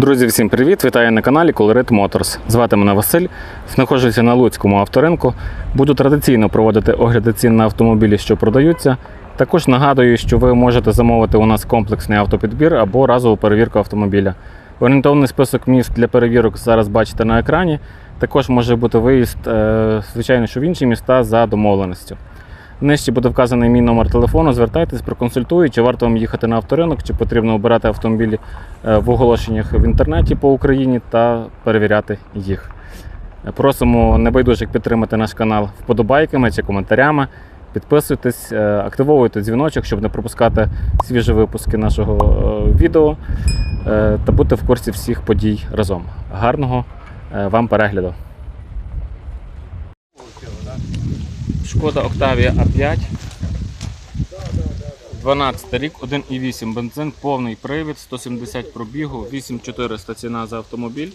Друзі, всім привіт! Вітаю на каналі Colorit Motors. Звати мене Василь. Знаходжуся на Луцькому авторинку. Буду традиційно проводити огляди цін на автомобілі, що продаються. Також нагадую, що ви можете замовити у нас комплексний автопідбір або разову перевірку автомобіля. Орієнтовний список міст для перевірок зараз бачите на екрані. Також може бути виїзд, е, звичайно, що в інші міста за домовленістю. Нижче буде вказаний мій номер телефону. Звертайтесь, проконсультую, чи варто вам їхати на авторинок, чи потрібно обирати автомобілі е, в оголошеннях в інтернеті по Україні та перевіряти їх. Просимо небайдужих підтримати наш канал вподобайками чи коментарями. Підписуйтесь, е, активовуйте дзвіночок, щоб не пропускати свіжі випуски нашого е, відео та бути в курсі всіх подій разом. Гарного вам перегляду! Шкода Octavia A5. 12 рік, 1,8 бензин, повний привід, 170 пробігу, 8400 ціна за автомобіль.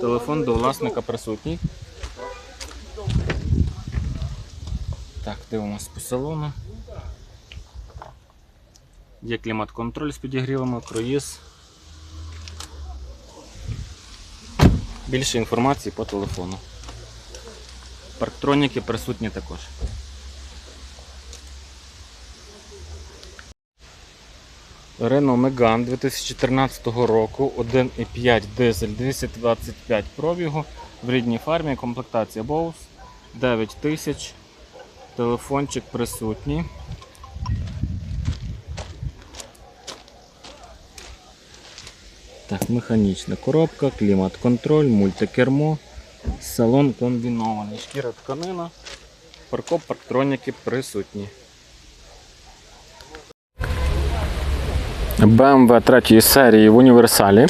Телефон до власника присутній. Так, дивимось по салону. Є клімат-контроль з підігрівами, круїз. Більше інформації по телефону. Парктроніки присутні також. Renault Megane 2014 року, 1,5 дизель 225 пробігу в рідній фармі, комплектація Bose 9000, телефончик присутній. Так, механічна коробка, клімат-контроль, мультикермо, салон комбінований, шкіра тканина, паркоп, парктроніки присутні. BMW 3 серії в універсалі.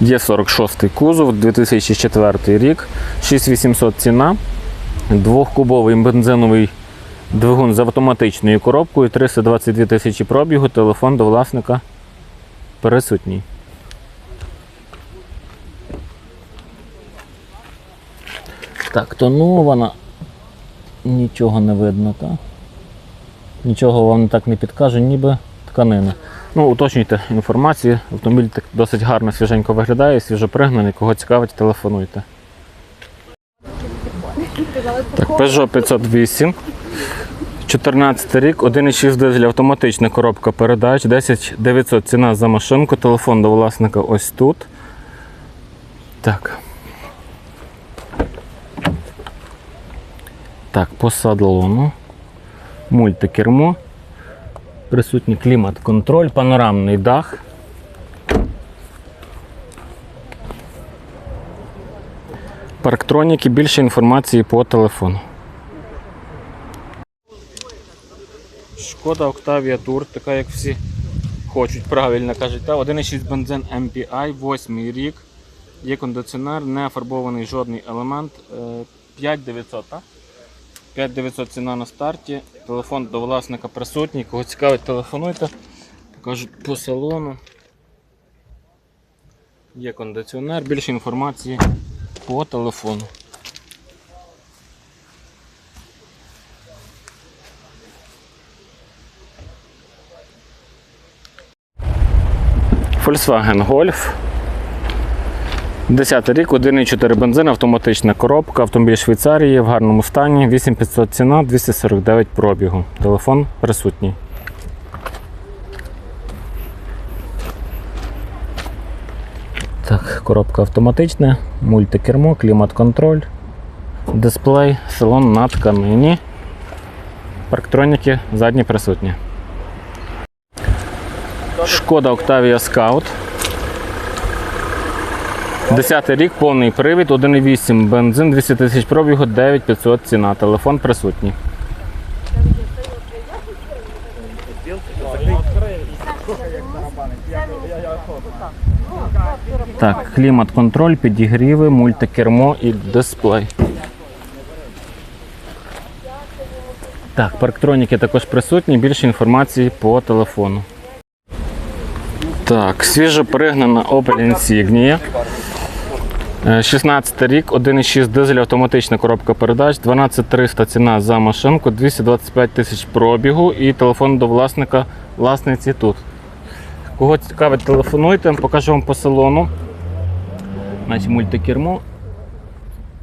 Є 46 кузов, 2004 рік, 6800 ціна, двохкубовий бензиновий двигун з автоматичною коробкою, 322 тисячі пробігу, телефон до власника присутній. Так, тонована. Нічого не видно, так? Нічого вам так не підкаже, ніби тканина. Ну, уточнюйте інформацію. Автомобіль так досить гарно свіженько виглядає, свіжопригнаний. Кого цікавить, телефонуйте. Так, Peugeot 508. 14 рік, 1,6 дизель, автоматична коробка передач, 10 900 ціна за машинку, телефон до власника ось тут. Так. Так, по салону. Мультикермо. Присутній клімат-контроль, панорамний дах. Парктроніки, більше інформації по телефону. Шкода Octavia Tour, така як всі хочуть, правильно кажуть. Та 1,6 бензин MPI, 8 рік. Є кондиціонер, не фарбований жодний елемент. Е, 5900, так? 5900 ціна на старті. Телефон до власника присутній. Кого цікавить, телефонуйте. Покажуть по салону. Є кондиціонер, більше інформації по телефону. Volkswagen Golf. 10 рік, 1,4 бензин, автоматична коробка, автомобіль Швейцарії в гарному стані, 8500 ціна, 249 пробігу. Телефон присутній. Так, коробка автоматична, мультикермо, клімат-контроль, дисплей, салон на тканині. Парктроніки задні присутні. Шкода Octavia Scout. 10 рік, повний привід, 1,8 бензин, 200 тисяч пробігу, 9500 ціна. Телефон присутній. Так, клімат-контроль, підігріви, мультикермо і дисплей. Так, парктроніки також присутні, більше інформації по телефону. Так, свіжо пригнана Opel Insignia. Е, 16 рік, 1,6 дизель, автоматична коробка передач, 12300 ціна за машинку, 225 тисяч пробігу і телефон до власника власниці тут. Кого цікавить, телефонуйте, покажу вам по салону. Значить, мультикермо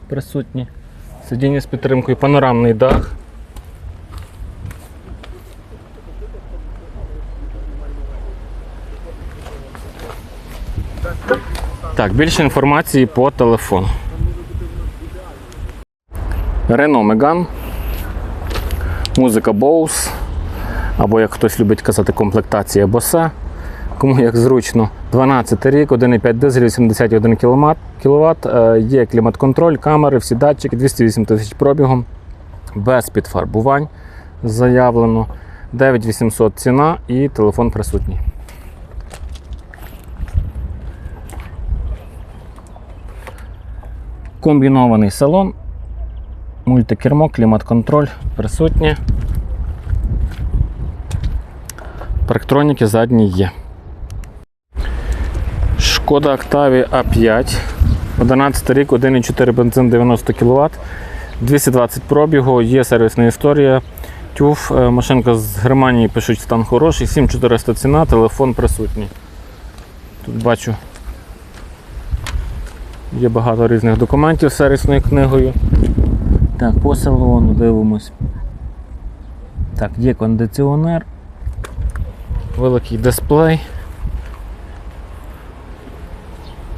присутні. Сидіння з підтримкою, панорамний дах. Так, більше інформації по телефону. Renault Megane. Музика Bose. Або, як хтось любить казати, комплектація Bose. Кому як зручно. 12 рік, 1,5 дизель, 81 кВт. Є клімат-контроль, камери, всі датчики, 208 тисяч пробігом. Без підфарбувань заявлено. 9800 ціна і телефон присутній. Комбінований салон, мультикермо, клімат-контроль присутні. Парктроніки задні є. Шкода Octavia A5. 11 рік, 1,4 бензин 90 кВт, 220 пробігу, є сервісна історія. Тюф, е, машинка з Германії пишуть стан хороший, 7400 ціна, телефон присутній. Тут бачу Є багато різних документів з сервісною книгою. Так, по салону дивимось. Так, є кондиціонер, великий дисплей.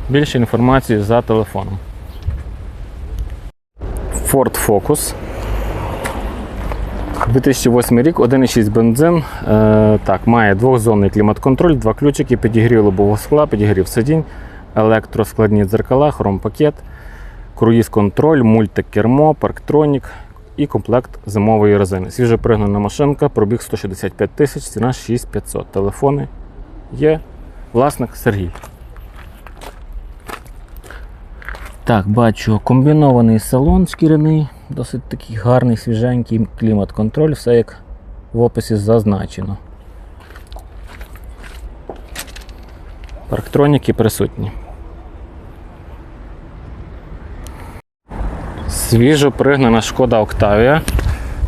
Більше інформації за телефоном. Ford Focus. 2008 рік, 1,6 бензин. Е, так, має двохзонний клімат-контроль, два ключики, підігрів лобового скла, підігрів сидінь, електроскладні дзеркала, хромпакет, круїз-контроль, мультикермо, парктронік і комплект зимової резини. Свіже пригнана машинка, пробіг 165 тисяч, ціна 6500. Телефони є. Власник Сергій. Так, бачу комбінований салон шкіряний, досить такий гарний, свіженький клімат-контроль, все як в описі зазначено. Парктроніки присутні. Свіжо пригнана шкода Octavia.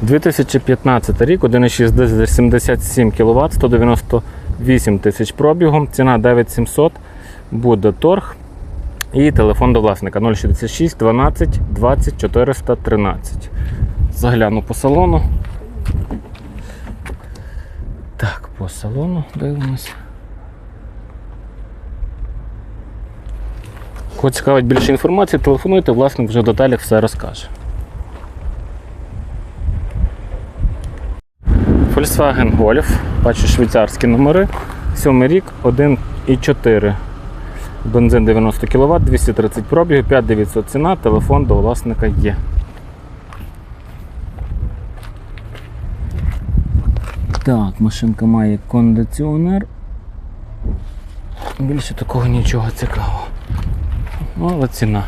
2015 рік, 1,6 дизель 77 кВт, 198 тисяч пробігом, ціна 9700, буде торг. І телефон до власника 066 12 20 413. Загляну по салону. Так, по салону дивимось. Кого цікавить більше інформації, телефонуйте, власник вже в деталях все розкаже. Volkswagen Golf, бачу швейцарські номери. 7 рік, 1,4. Бензин 90 кВт, 230 пробігів, 5900 ціна, телефон до власника є. Так, машинка має кондиціонер. Більше такого нічого цікавого. Ну, ціна.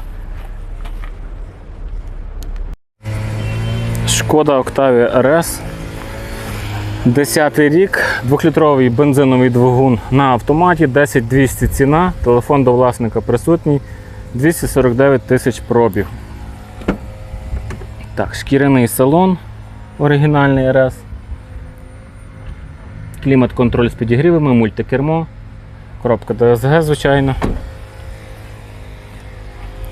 Шкода Octavia RS. 10 рік, 2-літровий бензиновий двигун на автоматі, 10200 ціна, телефон до власника присутній, 249 тисяч пробіг. Так, шкіряний салон, оригінальний РС. Клімат-контроль з підігрівами, мультикермо, коробка ДСГ, звичайно.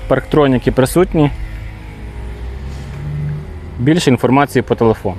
Парктроніки присутні. Більше інформації по телефону.